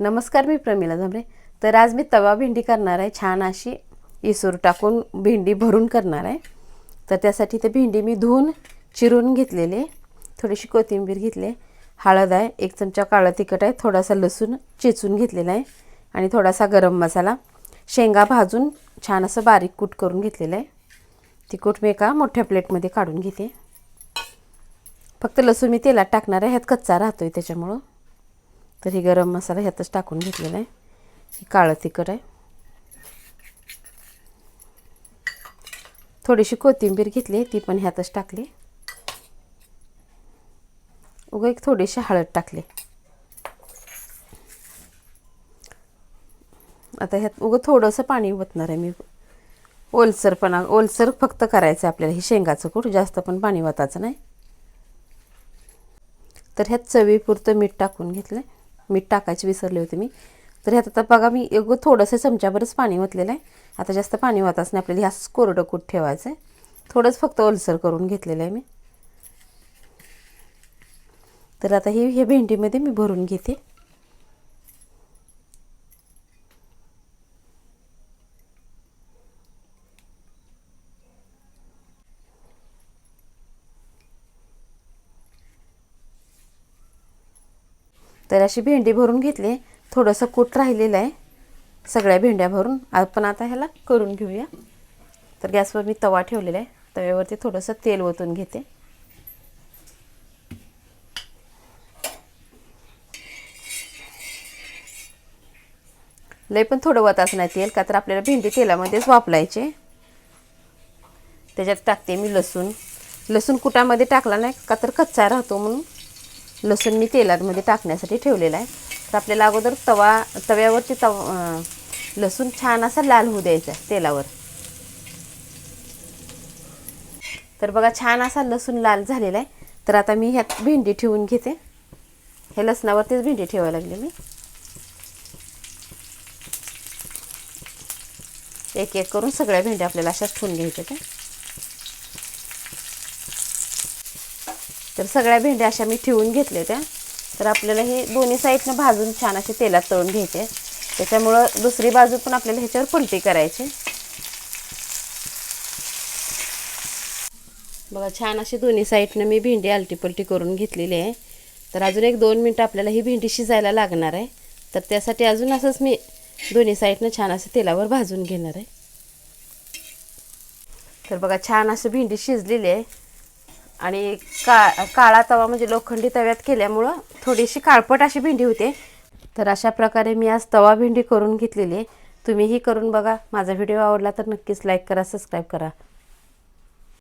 नमस्कार मी प्रमिला झांबरे. तर आज मी तवा भेंडी करणार आहे. छान अशी इसूर टाकून भेंडी भरून करणार आहे. तर त्यासाठी ते भेंडी मी धुवून चिरून घेतलेले थोडीशी कोथिंबीर घेतली हळद आहे. एक चमचा काळं तिखट आहे. थोडासा लसूण चेचून घेतलेला आहे. आणि थोडासा गरम मसाला. शेंगा भाजून छान असं बारीक कूट करून घेतलेलं आहे. ती कूट मी एका मोठ्या प्लेटमध्ये काढून घेते. फक्त लसूण मी तेलात टाकणार आहे. ह्यात कच्चा राहतो आहे त्याच्यामुळं. तर ही गरम मसाला ह्यातच टाकून घेतलेला आहे. ही काळं तिखट आहे. थोडीशी कोथिंबीर घेतली ती पण ह्यातच टाकली. उगं एक थोडीशी हळद टाकली. आता ह्यात उगं थोडंसं पाणी वतणार आहे मी. ओलसरपणा ओलसर फक्त करायचं आहे आपल्याला. हे शेंगाचं कूट जास्त पण पाणी वताचं नाही. तर ह्यात चवीपुरतं मीठ टाकून घेतलं मीठ टाकायचे विसरले होते मी. तर ह्यात आता बघा मी एक थोडंसं चमच्याभरच पाणी ओतलेलं आहे. आता जास्त पाणी वाताच नाही आपल्याला ह्याच कोरडं कूट ठेवायचं आहे थोडंच फक्त ओलसर करून घेतलेलं आहे मी. तर आता ही हे भेंडीमध्ये मी भरून घेते. तर अशी भेंडी भरून घेतली. थोडंसं कूट राहिलेलं आहे. सगळ्या भेंड्या भरून आपण आता ह्याला करून घेऊया. तर गॅसवर मी तवा ठेवलेला आहे. तव्यावरती थोडंसं तेल ओतून घेते. लय पण थोडं वताच नाही तेल का तर आपल्याला भेंडी तेलामध्येच वापरायचे. त्याच्यात टाकते मी लसूण. लसूण कुटामध्ये टाकला नाही का तर कच्चा राहतो म्हणून. लसूण मी तेलामध्ये टाकण्यासाठी ठेवलेला आहे. तर आपल्याला अगोदर तवा तव्यावरती तव लसूण छान असा लाल होऊ द्यायचा तेलावर. तर बघा छान असा लसूण लाल झालेला आहे. तर आता मी ह्यात भेंडी ठेवून घेते. हे लसणावरतीच भेंडी ठेवायला लागले मी. एक एक करून सगळ्या भेंड्या आपल्याला अशाच ठेवून घ्यायच्या त्या. तर सगळ्या भेंड्या अशा मी ठेवून घेतल्या त्या. तर आपल्याला हे दोन्ही साईडनं भाजून छान असे तेलात तळून घ्यायचे. त्याच्यामुळं दुसरी बाजू पण आपल्याला ह्याच्यावर पलटी करायची. बघा छान अशी दोन्ही साईडनं मी भेंडी आलटी पलटी करून घेतलेली आहे. तर अजून एक दोन मिनटं आपल्याला ही भेंडी शिजायला लागणार आहे. तर त्यासाठी अजून असंच मी दोन्ही साईडनं छान असं तेलावर भाजून घेणार आहे. तर बघा छान असं भेंडी शिजलेली आहे. आणि का काळा तवा म्हणजे लोखंडी तव्यात केल्यामुळं थोडीशी काळपट अशी भेंडी होते. तर अशा प्रकारे मी आज तवा भेंडी करून घेतलेली आहे. तुम्हीही करून बघा. माझा व्हिडिओ आवडला तर नक्कीच लाईक करा सबस्क्राईब करा.